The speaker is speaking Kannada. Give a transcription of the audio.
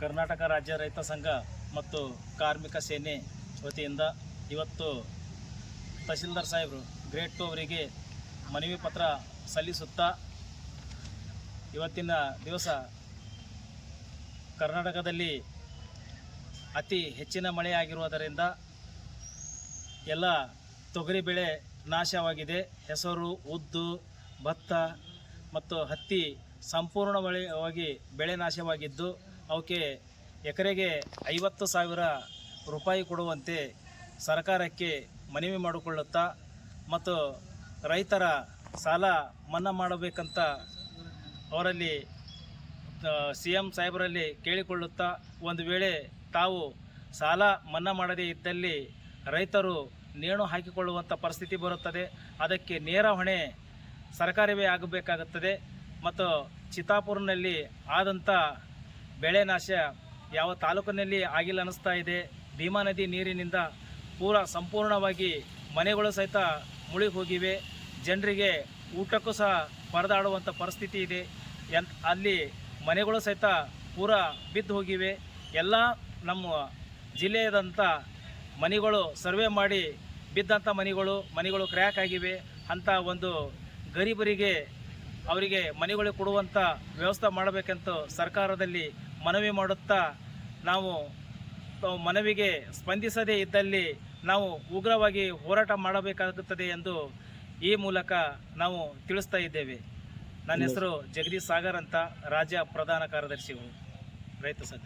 ಕರ್ನಾಟಕ ರಾಜ್ಯ ರೈತ ಸಂಘ ಮತ್ತು ಕಾರ್ಮಿಕ ಸೇನೆ ವತಿಯಿಂದ ಇವತ್ತು ತಹಸೀಲ್ದಾರ್ ಸಾಹೇಬರು ಗ್ರೇಟ್ ಟು ಅವರಿಗೆ ಮನವಿ ಪತ್ರ ಸಲ್ಲಿಸುತ್ತಾ ಇವತ್ತಿನ ದಿವಸ ಕರ್ನಾಟಕದಲ್ಲಿ ಅತಿ ಹೆಚ್ಚಿನ ಮಳೆಯಾಗಿರುವುದರಿಂದ ಎಲ್ಲ ತೊಗರಿ ಬೆಳೆ ನಾಶವಾಗಿದೆ. ಹೆಸರು, ಉದ್ದು, ಭತ್ತ ಮತ್ತು ಹತ್ತಿ ಸಂಪೂರ್ಣವಾಗಿ ಬೆಳೆ ನಾಶವಾಗಿದ್ದು ಅವಕ್ಕೆ ಎಕರೆಗೆ ಐವತ್ತು ಸಾವಿರ ರೂಪಾಯಿ ಕೊಡುವಂತೆ ಸರ್ಕಾರಕ್ಕೆ ಮನವಿ ಮಾಡಿಕೊಳ್ಳುತ್ತಾ ಮತ್ತು ರೈತರ ಸಾಲ ಮನ್ನಾ ಮಾಡಬೇಕಂತ ಅವರಲ್ಲಿ ಸಿ ಎಂ ಸಾಹೇಬರಲ್ಲಿ ಕೇಳಿಕೊಳ್ಳುತ್ತಾ ಒಂದು ವೇಳೆ ತಾವು ಸಾಲ ಮನ್ನಾ ಮಾಡದೇ ಇದ್ದಲ್ಲಿ ರೈತರು ನೇಣು ಹಾಕಿಕೊಳ್ಳುವಂಥ ಪರಿಸ್ಥಿತಿ ಬರುತ್ತದೆ. ಅದಕ್ಕೆ ನೇರ ಹೊಣೆ ಸರ್ಕಾರವೇ ಆಗಬೇಕಾಗುತ್ತದೆ. ಮತ್ತು ಚಿತ್ತಾಪುರ್ನಲ್ಲಿ ಆದಂಥ ಬೆಳೆ ನಾಶ ಯಾವ ತಾಲೂಕಿನಲ್ಲಿ ಆಗಿಲ್ಲ ಅನ್ನಿಸ್ತಾ ಇದೆ. ಭೀಮಾ ನದಿ ನೀರಿನಿಂದ ಪೂರ ಸಂಪೂರ್ಣವಾಗಿ ಮನೆಗಳು ಸಹಿತ ಮುಳುಗಿ ಹೋಗಿವೆ ಜನರಿಗೆ ಊಟಕ್ಕೂ ಸಹ ಪರದಾಡುವಂಥ ಪರಿಸ್ಥಿತಿ ಇದೆ. ಎನ್ ಅಲ್ಲಿ ಮನೆಗಳು ಸಹಿತ ಪೂರ ಬಿದ್ದು ಹೋಗಿವೆ ಎಲ್ಲ ನಮ್ಮ ಜಿಲ್ಲೆಯದಂಥ ಮನೆಗಳು ಸರ್ವೆ ಮಾಡಿ ಬಿದ್ದಂಥ ಮನೆಗಳು ಮನೆಗಳು ಕ್ರ್ಯಾಕ್ ಆಗಿವೆ. ಅಂತ ಒಂದು ಗರೀಬರಿಗೆ ಅವರಿಗೆ ಮನೆಗಳಿಗೆ ಕೊಡುವಂಥ ವ್ಯವಸ್ಥೆ ಮಾಡಬೇಕಂತ ಸರ್ಕಾರದಲ್ಲಿ ಮನವಿ ಮಾಡುತ್ತಾ ನಾವು ಮನವಿಗೆ ಸ್ಪಂದಿಸದೇ ಇದ್ದಲ್ಲಿ ನಾವು ಉಗ್ರವಾಗಿ ಹೋರಾಟ ಮಾಡಬೇಕಾಗುತ್ತದೆ ಎಂದು ಈ ಮೂಲಕ ನಾವು ತಿಳಿಸ್ತಾ ಇದ್ದೇವೆ. ನನ್ನ ಹೆಸರು ಜಗದೀಶ್ ಸಾಗರ್ ಅಂತ ರಾಜ್ಯ ಪ್ರಧಾನ ಕಾರ್ಯದರ್ಶಿಗಳು ರೈತ ಸಂಘ.